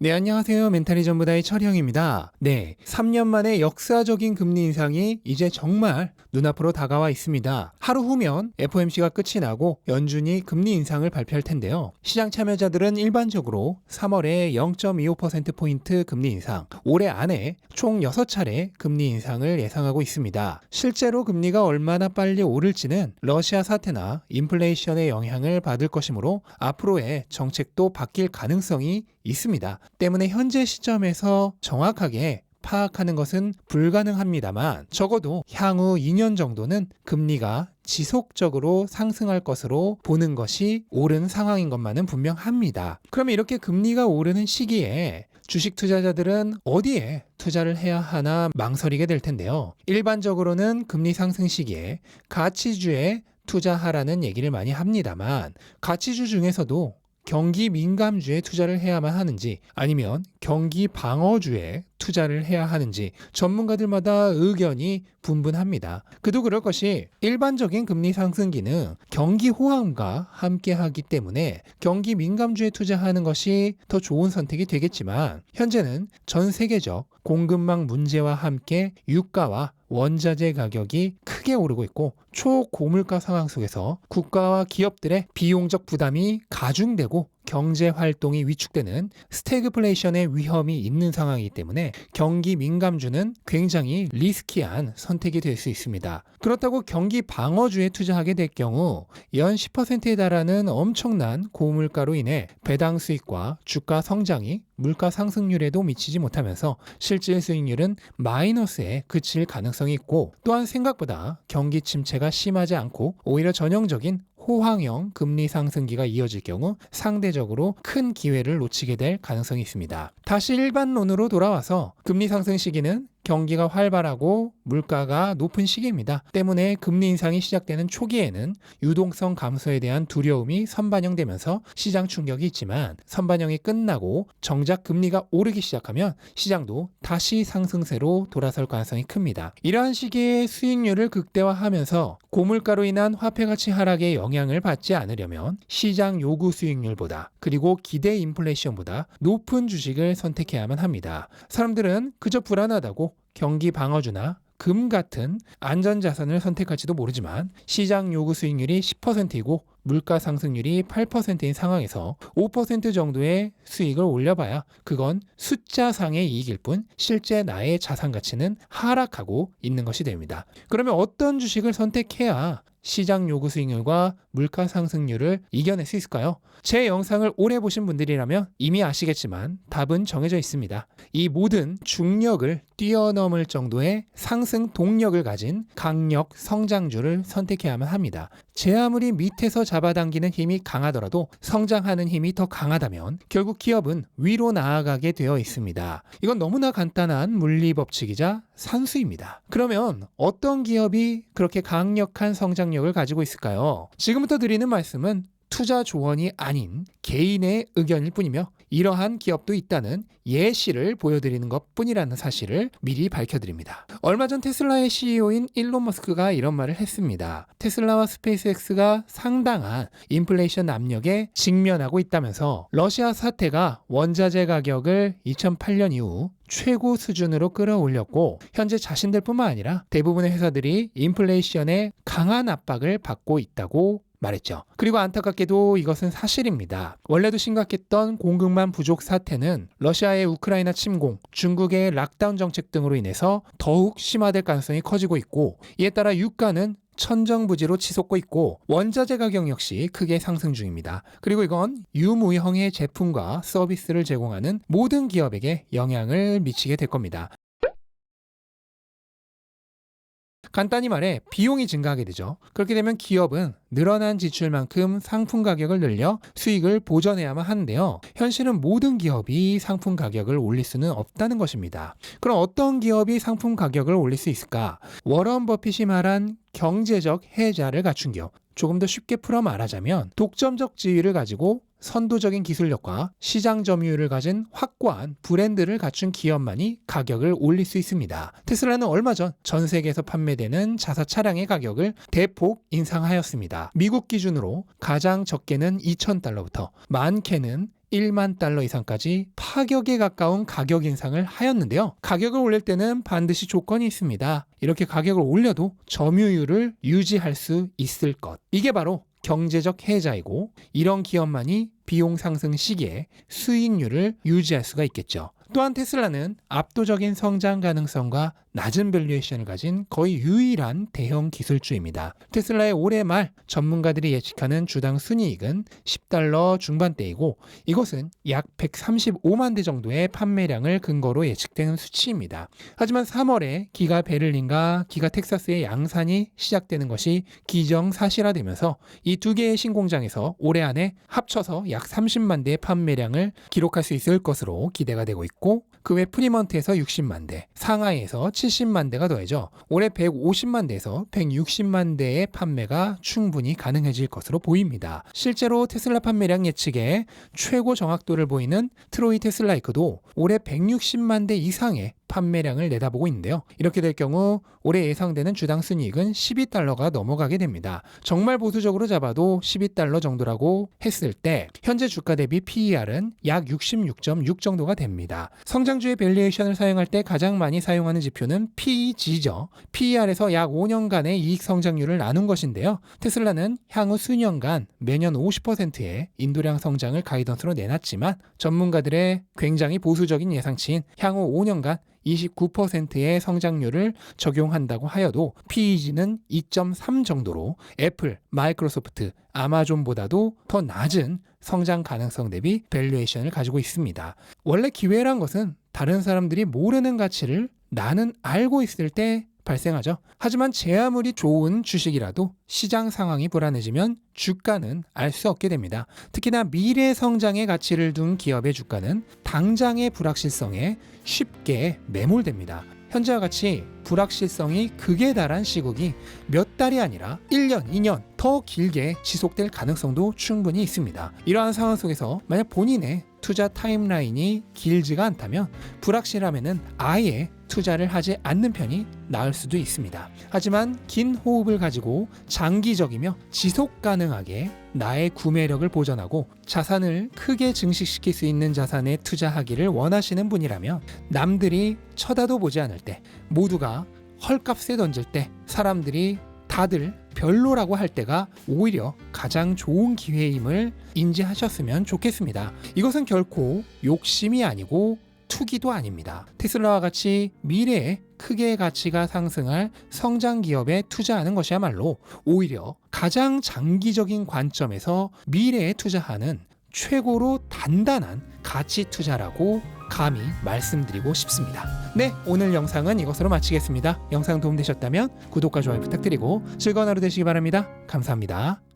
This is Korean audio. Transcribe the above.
네, 안녕하세요. 멘탈이 전부다의 철형입니다. 네, 3년 만에 역사적인 금리 인상이 이제 정말 눈앞으로 다가와 있습니다. 하루 후면 FOMC가 끝이 나고 연준이 금리 인상을 발표할 텐데요. 시장 참여자들은 일반적으로 3월에 0.25%포인트 금리 인상, 올해 안에 총 6차례 금리 인상을 예상하고 있습니다. 실제로 금리가 얼마나 빨리 오를지는 러시아 사태나 인플레이션의 영향을 받을 것이므로 앞으로의 정책도 바뀔 가능성이 있습니다. 때문에 현재 시점에서 정확하게 파악하는 것은 불가능합니다만 적어도 향후 2년 정도는 금리가 지속적으로 상승할 것으로 보는 것이 옳은 상황인 것만은 분명합니다. 그러면 이렇게 금리가 오르는 시기에 주식 투자자들은 어디에 투자를 해야 하나 망설이게 될 텐데요. 일반적으로는 금리 상승 시기에 가치주에 투자하라는 얘기를 많이 합니다만 가치주 중에서도 경기 민감주에 투자를 해야만 하는지 아니면 경기 방어주에 투자를 해야 하는지 전문가들마다 의견이 분분합니다. 그도 그럴 것이 일반적인 금리 상승기는 경기 호황과 함께 하기 때문에 경기 민감주에 투자하는 것이 더 좋은 선택이 되겠지만 현재는 전 세계적 공급망 문제와 함께 유가와 원자재 가격이 크게 오르고 있고 초고물가 상황 속에서 국가와 기업들의 비용적 부담이 가중되고 경제 활동이 위축되는 스태그플레이션의 위험이 있는 상황이기 때문에 경기 민감주는 굉장히 리스키한 선택이 될 수 있습니다. 그렇다고 경기 방어주에 투자하게 될 경우 연 10%에 달하는 엄청난 고물가로 인해 배당 수익과 주가 성장이 물가 상승률에도 미치지 못하면서 실질 수익률은 마이너스에 그칠 가능성이 있고 또한 생각보다 경기 침체가 심하지 않고 오히려 전형적인 호황형 금리 상승기가 이어질 경우 상대적으로 큰 기회를 놓치게 될 가능성이 있습니다. 다시 일반론으로 돌아와서 금리 상승 시기는 경기가 활발하고 물가가 높은 시기입니다. 때문에 금리 인상이 시작되는 초기에는 유동성 감소에 대한 두려움이 선반영되면서 시장 충격이 있지만 선반영이 끝나고 정작 금리가 오르기 시작하면 시장도 다시 상승세로 돌아설 가능성이 큽니다. 이러한 시기에 수익률을 극대화하면서 고물가로 인한 화폐 가치 하락의 영향 을 받지 않으려면 시장 요구 수익률보다 그리고 기대 인플레이션보다 높은 주식을 선택해야만 합니다. 사람들은 그저 불안하다고 경기 방어주나 금 같은 안전자산을 선택할지도 모르지만 시장 요구 수익률이 10%이고 물가 상승률이 8%인 상황에서 5% 정도의 수익을 올려봐야 그건 숫자상의 이익일 뿐 실제 나의 자산 가치는 하락하고 있는 것이 됩니다. 그러면 어떤 주식을 선택해야 시장 요구 수익률과 물가 상승률을 이겨낼 수 있을까요? 제 영상을 오래 보신 분들이라면 이미 아시겠지만 답은 정해져 있습니다. 이 모든 중력을 뛰어넘을 정도의 상승 동력을 가진 강력 성장주를 선택해야만 합니다. 제 아무리 밑에서 잡아당기는 힘이 강하더라도 성장하는 힘이 더 강하다면 결국 기업은 위로 나아가게 되어 있습니다. 이건 너무나 간단한 물리 법칙이자 산수입니다. 그러면 어떤 기업이 그렇게 강력한 성장력을 가지고 있을까요? 지금부터 드리는 말씀은 투자 조언이 아닌 개인의 의견일 뿐이며 이러한 기업도 있다는 예시를 보여드리는 것 뿐이라는 사실을 미리 밝혀드립니다. 얼마 전 테슬라의 CEO인 일론 머스크가 이런 말을 했습니다. 테슬라와 스페이스X가 상당한 인플레이션 압력에 직면하고 있다면서 러시아 사태가 원자재 가격을 2008년 이후 최고 수준으로 끌어올렸고 현재 자신들뿐만 아니라 대부분의 회사들이 인플레이션에 강한 압박을 받고 있다고 말했죠. 그리고 안타깝게도 이것은 사실입니다. 원래도 심각했던 공급만 부족 사태는 러시아의 우크라이나 침공, 중국의 락다운 정책 등으로 인해서 더욱 심화될 가능성이 커지고 있고 이에 따라 유가는 천정부지로 치솟고 있고 원자재 가격 역시 크게 상승 중입니다. 그리고 이건 유무형의 제품과 서비스를 제공하는 모든 기업에게 영향을 미치게 될 겁니다. 간단히 말해 비용이 증가하게 되죠. 그렇게 되면 기업은 늘어난 지출만큼 상품 가격을 늘려 수익을 보전해야만 하는데요. 현실은 모든 기업이 상품 가격을 올릴 수는 없다는 것입니다. 그럼 어떤 기업이 상품 가격을 올릴 수 있을까? 워런 버핏이 말한 경제적 해자를 갖춘 기업. 조금 더 쉽게 풀어 말하자면 독점적 지위를 가지고 선도적인 기술력과 시장 점유율을 가진 확고한 브랜드를 갖춘 기업만이 가격을 올릴 수 있습니다. 테슬라는 얼마 전 전 세계에서 판매되는 자사 차량의 가격을 대폭 인상하였습니다. 미국 기준으로 가장 적게는 2,000달러부터 많게는 1만 달러 이상까지 파격에 가까운 가격 인상을 하였는데요. 가격을 올릴 때는 반드시 조건이 있습니다. 이렇게 가격을 올려도 점유율을 유지할 수 있을 것. 이게 바로 경제적 해자이고 이런 기업만이 비용 상승 시기에 수익률을 유지할 수가 있겠죠. 또한 테슬라는 압도적인 성장 가능성과 낮은 밸류에이션을 가진 거의 유일한 대형 기술주입니다. 테슬라의 올해 말 전문가들이 예측하는 주당 순이익은 10달러 중반대이고 이것은 약 135만 대 정도의 판매량을 근거로 예측되는 수치입니다. 하지만 3월에 기가 베를린과 기가 텍사스의 양산이 시작되는 것이 기정사실화되면서 이 두 개의 신공장에서 올해 안에 합쳐서 약 30만 대의 판매량을 기록할 수 있을 것으로 기대가 되고 있고 그 외 프리먼트에서 60만 대, 상하이에서 70만 대가 더해져 올해 150만 대에서 160만 대의 판매가 충분히 가능해질 것으로 보입니다. 실제로 테슬라 판매량 예측에 최고 정확도를 보이는 트로이 테슬라 이크도 올해 160만 대 이상의 판매량을 내다보고 있는데요. 이렇게 될 경우 올해 예상되는 주당 순이익은 12달러가 넘어가게 됩니다. 정말 보수적으로 잡아도 12달러 정도라고 했을 때 현재 주가 대비 PER은 약 66.6 정도가 됩니다. 성장주의 밸류에이션을 사용할 때 가장 많이 사용하는 지표는 PEG죠. PER에서 약 5년간의 이익 성장률을 나눈 것인데요. 테슬라는 향후 수년간 매년 50%의 인도량 성장을 가이던스로 내놨지만 전문가들의 굉장히 보수적인 예상치인 향후 5년간 29%의 성장률을 적용한다고 하여도 PEG는 2.3 정도로 애플, 마이크로소프트, 아마존보다도 더 낮은 성장 가능성 대비 밸류에이션을 가지고 있습니다. 원래 기회란 것은 다른 사람들이 모르는 가치를 나는 알고 있을 때 발생하죠. 하지만 제 아무리 좋은 주식이라도 시장 상황이 불안해지면 주가는 알 수 없게 됩니다. 특히나 미래 성장의 가치를 둔 기업의 주가는 당장의 불확실성에 쉽게 매몰됩니다. 현재와 같이 불확실성이 극에 달한 시국이 몇 달이 아니라 1년, 2년 더 길게 지속될 가능성도 충분히 있습니다. 이러한 상황 속에서 만약 본인의 투자 타임라인이 길지가 않다면 불확실함에는 아예 투자를 하지 않는 편이 나을 수도 있습니다. 하지만 긴 호흡을 가지고 장기적이며 지속 가능하게 나의 구매력을 보전하고 자산을 크게 증식시킬 수 있는 자산에 투자하기를 원하시는 분이라면 남들이 쳐다도 보지 않을 때 모두가 헐값에 던질 때 사람들이 다들 별로라고 할 때가 오히려 가장 좋은 기회임을 인지하셨으면 좋겠습니다. 이것은 결코 욕심이 아니고 투기도 아닙니다. 테슬라와 같이 미래에 크게 가치가 상승할 성장 기업에 투자하는 것이야말로 오히려 가장 장기적인 관점에서 미래에 투자하는 최고로 단단한 가치 투자라고 감히 말씀드리고 싶습니다. 네, 오늘 영상은 이것으로 마치겠습니다. 영상 도움되셨다면 구독과 좋아요 부탁드리고 즐거운 하루 되시기 바랍니다. 감사합니다.